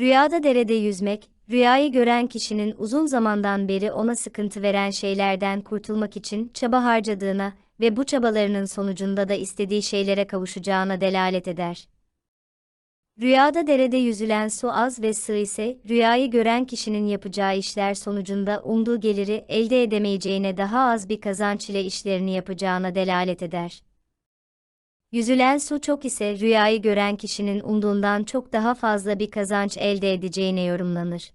Rüyada derede yüzmek, rüyayı gören kişinin uzun zamandan beri ona sıkıntı veren şeylerden kurtulmak için çaba harcadığına ve bu çabalarının sonucunda da istediği şeylere kavuşacağına delalet eder. Rüyada derede yüzülen su az ve sığ ise, rüyayı gören kişinin yapacağı işler sonucunda umduğu geliri elde edemeyeceğine daha az bir kazanç ile işlerini yapacağına delalet eder. Yüzülen su çok ise rüyayı gören kişinin umduğundan çok daha fazla bir kazanç elde edeceğine yorumlanır.